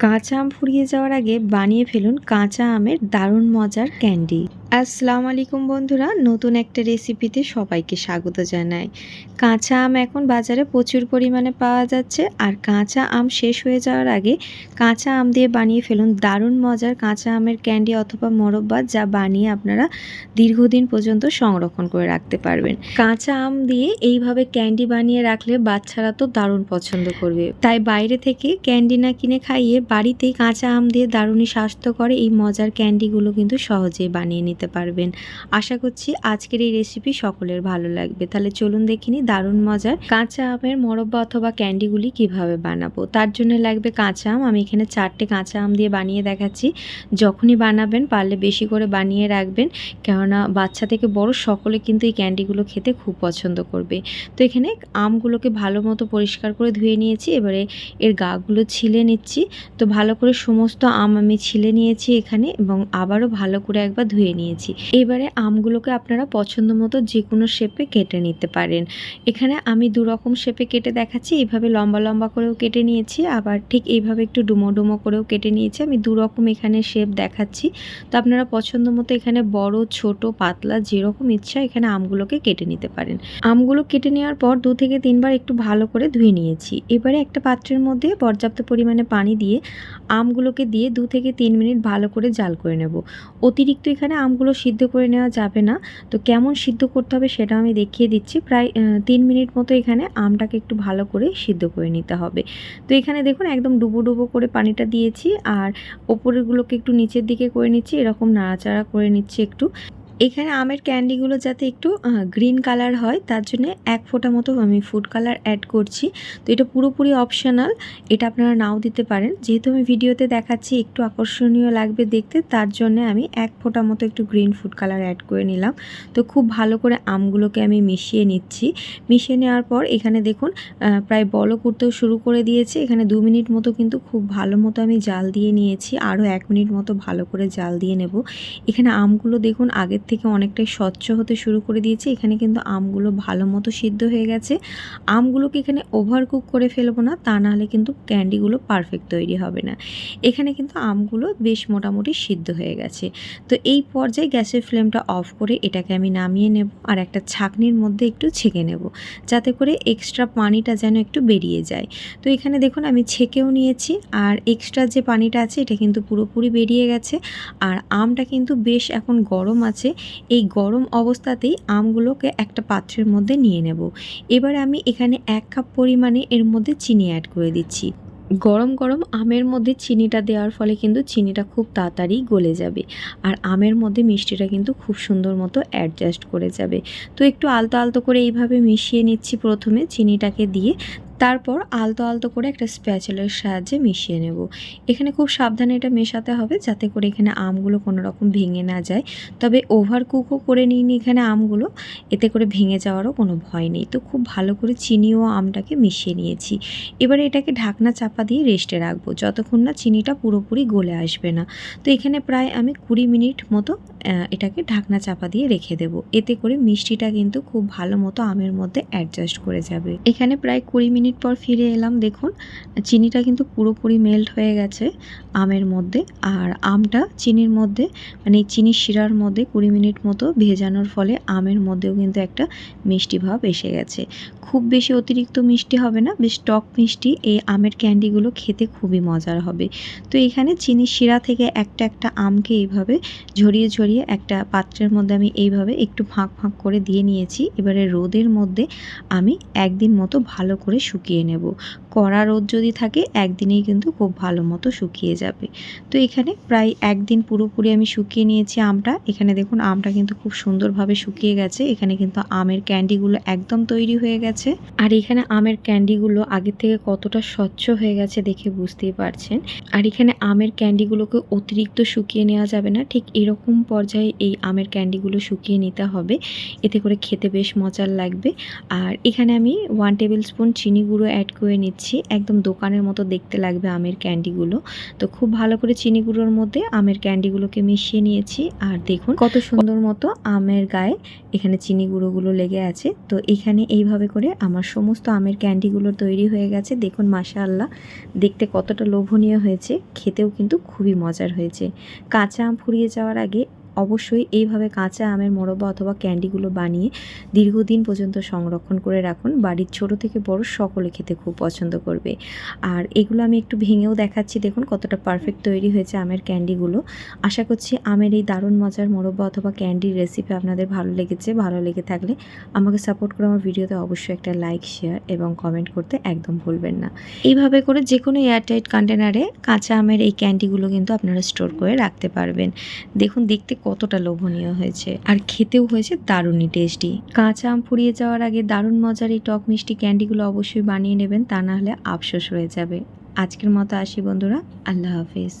কাঁচা আম ফুরিয়ে যাওয়ার আগে বানিয়ে ফেলুন কাঁচা আমের দারুণ মজার ক্যান্ডি। আসসালামু আলাইকুম বন্ধুরা, নতুন একটা রেসিপিতে সবাইকে স্বাগত জানাই। কাঁচা আম এখন বাজারে প্রচুর পরিমাণে পাওয়া যাচ্ছে আর কাঁচা আম শেষ হয়ে যাওয়ার আগে কাঁচা আম দিয়ে বানিয়ে ফেলুন দারুণ মজার কাঁচা আমের ক্যান্ডি অথবা মোরব্বা যা বানিয়ে আপনারা দীর্ঘদিন পর্যন্ত সংরক্ষণ করে রাখতে পারবেন। কাঁচা আম দিয়ে এইভাবে ক্যান্ডি বানিয়ে রাখলে বাচ্চারা তো দারুণ পছন্দ করবে। তাই বাইরে থেকে ক্যান্ডি না কিনে খাইয়ে বাড়িতেই কাঁচা আম দিয়ে দারুণই স্বাস্থ্যকর এই মজার ক্যান্ডিগুলো কিন্তু সহজেই বানিয়ে নিতে পারবেন। আশা করছি আজকের এই রেসিপি সকলের ভালো লাগবে। তাহলে চলুন দেখিনি দারুণ মজার কাঁচা আমের মরব্বা অথবা ক্যান্ডিগুলি কীভাবে বানাবো। তার জন্য লাগবে কাঁচা আম। আমি এখানে চারটে কাঁচা আম দিয়ে বানিয়ে দেখাচ্ছি। যখনই বানাবেন পারলে বেশি করে বানিয়ে রাখবেন। কেননা বাচ্চা থেকে বড় সকলে কিন্তু এই ক্যান্ডিগুলো খেতে খুব পছন্দ করবে। তো এখানে আমগুলোকে ভালো মতো পরিষ্কার করে ধুয়ে নিয়েছি। এবারে এর গাগুলো ছিলে নিচ্ছি। তো ভালো করে সমস্ত আম আমি ছিলে নিয়েছি এখানে এবং আবারও ভালো করে একবার ধুয়ে নিয়েছি। এবারে আমগুলোকে আপনারা পছন্দ মতো যে কোনো শেপে কেটে নিতে পারেন। এখানে আমি দু রকম শেপে কেটে দেখাচ্ছি। এইভাবে লম্বা লম্বা করেও কেটে নিয়েছি। আবার ঠিক এইভাবে একটু ডুমো ডুমো করেও কেটে নিয়েছি। আমি দু রকম এখানে শেপ দেখাচ্ছি। তো আপনারা পছন্দ মতো এখানে বড়, ছোট, পাতলা যেরকম ইচ্ছা এখানে আমগুলোকে কেটে নিতে পারেন। আমগুলো কেটে নেওয়ার পর দু থেকে তিনবার একটু ভালো করে ধুয়ে নিয়েছি। এবারে একটা পাত্রের মধ্যে পর্যাপ্ত পরিমাণে পানি দিয়ে আমগুলোকে দিয়ে দু থেকে তিন মিনিট ভালো করে জাল করে নেব। অতিরিক্ত এখানে আমগুলো সিদ্ধ করে নেওয়া যাবে না। তো কেমন সিদ্ধ করতে হবে সেটা আমি দেখিয়ে দিচ্ছি। প্রায় তিন মিনিট মতো এখানে আমটাকে একটু ভালো করে সিদ্ধ করে নিতে হবে। তো এখানে দেখুন একদম ডুবো ডুবো করে পানিটা দিয়েছি। আর ওপরেরগুলোকে একটু নিচের দিকে করে নিচ্ছি। এরকম নাড়াচাড়া করে নিচ্ছি একটু। এখানে আমের ক্যান্ডিগুলো যাতে একটু গ্রিন কালার হয়, তার জন্য এক ফোঁটা মতো আমি ফুড কালার অ্যাড করছি। তো এটা পুরোপুরি অপশনাল এটা আপনারা নাও দিতে পারেন। যেহেতু আমি ভিডিওতে দেখাচ্ছি, একটু আকর্ষণীয় লাগবে দেখতে, তার জন্য আমি এক ফোঁটা মতো একটু গ্রিন ফুড কালার অ্যাড করে নিলাম। তো খুব ভালো করে আমগুলোকে আমি মিশিয়ে নিচ্ছি। মিশিয়ে নেওয়ার পর এখানে দেখুন প্রায় বল করতেও শুরু করে দিয়েছে। এখানে দু মিনিট মতো কিন্তু খুব ভালো মতো আমি জাল দিয়ে নিয়েছি। আরও এক মিনিট মতো ভালো করে জাল দিয়ে নেব। এখানে আমগুলো দেখুন, আগের থেকে অনেকটাই স্বচ্ছ হতে শুরু করে দিয়েছে। এখানে কিন্তু আমগুলো ভালো মতো সিদ্ধ হয়ে গেছে। আমগুলোকে এখানে ওভার কুক করে ফেলব না, তা নাহলে কিন্তু ক্যান্ডিগুলো পারফেক্ট তৈরি হবে না। এখানে কিন্তু আমগুলো বেশ মোটামুটি সিদ্ধ হয়ে গেছে। তো এই পর্যায়ে গ্যাসের ফ্লেমটা অফ করে এটাকে আমি নামিয়ে নেব আর একটা ছাকনির মধ্যে একটু ছেঁকে নেব, যাতে করে এক্সট্রা পানিটা যেন একটু বেরিয়ে যায়। তো এখানে দেখুন আমি ছেঁকেও নিয়েছি আর এক্সট্রা যে পানিটা আছে, এটা কিন্তু পুরোপুরি বেরিয়ে গেছে। আর আমটা কিন্তু বেশ এখন গরম আছে এই গরম অবস্থাতেই আমগুলোকে একটা পাত্রের মধ্যে নিয়ে নেব। এবার আমি এখানে এক কাপ পরিমাণে এর মধ্যে চিনি অ্যাড করে দিচ্ছি। গরম গরম আমের মধ্যে চিনিটা দেওয়ার ফলে কিন্তু চিনিটা খুব তাড়াতাড়ি গলে যাবে আর আমের মধ্যে মিষ্টিটা কিন্তু খুব সুন্দর মতো অ্যাডজাস্ট করে যাবে। তো একটু আলতো আলতো করে এইভাবে মিশিয়ে নিচ্ছি প্রথমে চিনিটাকে দিয়ে। তারপর আলতো আলতো করে একটা স্প্যাচেলের সাহায্যে মিশিয়ে নেব। এখানে খুব সাবধানে এটা মেশাতে হবে যাতে করে এখানে আমগুলো কোনো রকম ভেঙে না যায়। তবে ওভার কুকও করে নিইনি এখানে আমগুলো, এতে করে ভেঙে যাওয়ারও কোনো ভয় নেই। তো খুব ভালো করে চিনি ও আমটাকে মিশিয়ে নিয়েছি। এবারে এটাকে ঢাকনা চাপা দিয়ে রেস্টে রাখব। যতক্ষণ না চিনিটা পুরোপুরি গলে আসবে না। তো এখানে প্রায় আমি কুড়ি মিনিট মতো এটাকে ঢাকনা চাপা দিয়ে রেখে দেব। এতে করে মিষ্টিটা কিন্তু খুব ভালো মতো আমের মধ্যে অ্যাডজাস্ট করে যাবে। এখানে প্রায় কুড়ি মিনিট পর ফিরে এলাম, দেখুন, চিনিটা কিন্তু পুরোপুরি মেল্ট হয়ে গেছে আমের মধ্যে। আর আমটা চিনির মধ্যে মানে চিনির শিরার মধ্যে কুড়ি মিনিট মতো ভেজানোর ফলে আমের মধ্যেও কিন্তু একটা মিষ্টি ভাব এসে গেছে। খুব বেশি অতিরিক্ত মিষ্টি হবে না, বেশ টক মিষ্টি, এই আমের ক্যান্ডিগুলো খেতে খুবই মজার হবে। তো এখানে চিনির শিরা থেকে একটা একটা আমকে এইভাবে ঝরিয়ে ঝরিয়ে একটা পাত্রের মধ্যে আমি এইভাবে একটু ফাঁক ফাঁক করে দিয়ে নিয়েছি। এবারে রোদের মধ্যে আমি একদিন মতো ভালো করে শুকিয়ে নেব। কড়া রোদ যদি থাকে, একদিনেই কিন্তু খুব ভালো মতো শুকিয়ে যাবে। তো এখানে প্রায় একদিন পুরোপুরি আমি শুকিয়ে নিয়েছি আমটা। এখানে দেখুন, আমটা কিন্তু খুব সুন্দরভাবে শুকিয়ে গেছে। এখানে কিন্তু আমের ক্যান্ডিগুলো একদম তৈরি হয়ে গেছে। আর এখানে আমের ক্যান্ডিগুলো আগের থেকে কতটা স্বচ্ছ হয়ে গেছে দেখে বুঝতেই পারছেন। আর এখানে আমের ক্যান্ডিগুলোকে অতিরিক্ত শুকিয়ে নেওয়া যাবে না। ঠিক এরকম পর্যায়ে এই আমের ক্যান্ডিগুলো শুকিয়ে নিতে হবে। এতে করে খেতে বেশ মজার লাগবে। আর এখানে আমি ওয়ান টেবিল স্পুন চিনি গুঁড়ো অ্যাড করে নিচ্ছি। নিয়েছি একদম দোকানের মতো দেখতে লাগবে আমের ক্যান্ডিগুলো। তো খুব ভালো করে চিনি গুঁড়োর মধ্যে আমের ক্যান্ডিগুলোকে মিশিয়ে নিয়েছি। আর দেখুন কত সুন্দর। মতো আমের গায়ে এখানে চিনি গুঁড়োগুলো লেগে আছে। তো এখানে এইভাবে করে আমার সমস্ত আমের ক্যান্ডিগুলো তৈরি হয়ে গেছে। দেখুন মাশাআল্লাহ দেখতে কতটা লোভনীয় হয়েছে। খেতেও কিন্তু খুবই মজার হয়েছে। কাঁচা আম ফুরিয়ে যাওয়ার আগে অবশ্যই এইভাবে কাঁচা আমের মোরব্বা অথবা ক্যান্ডিগুলো বানিয়ে দীর্ঘদিন পর্যন্ত সংরক্ষণ করে রাখুন। বাড়ির ছোট থেকে বড় সকলে খেতে খুব পছন্দ করবে। আর এগুলো আমি একটু ভেঙেও দেখাচ্ছি। দেখুন কতটা পারফেক্ট তৈরি হয়েছে আমের ক্যান্ডিগুলো। আশা করছি আমের এই দারুণ মজার মোরব্বা অথবা ক্যান্ডির রেসিপি আপনাদের ভালো লেগেছে। ভালো লেগে থাকলে আমাকে সাপোর্ট করে আমার ভিডিওতে অবশ্যই একটা লাইক শেয়ার এবং কমেন্ট করতে একদম ভুলবেন না। এইভাবে করে যে কোনো এয়ারটাইট কন্টেনারে কাঁচা আমের এই ক্যান্ডিগুলো কিন্তু আপনারা স্টোর করে রাখতে পারবেন। দেখুন দেখতে কতটা লোভনীয় হয়েছে। আর খেতেও হয়েছে দারুণই টেস্টি কাঁচা আম ফুরিয়ে যাওয়ার আগে দারুণ মজার এই টক মিষ্টি ক্যান্ডিগুলো অবশ্যই বানিয়ে নেবেন, তা না হলে আফসোস রয়ে যাবে। আজকের মতো আসি বন্ধুরা, আল্লাহ হাফিজ।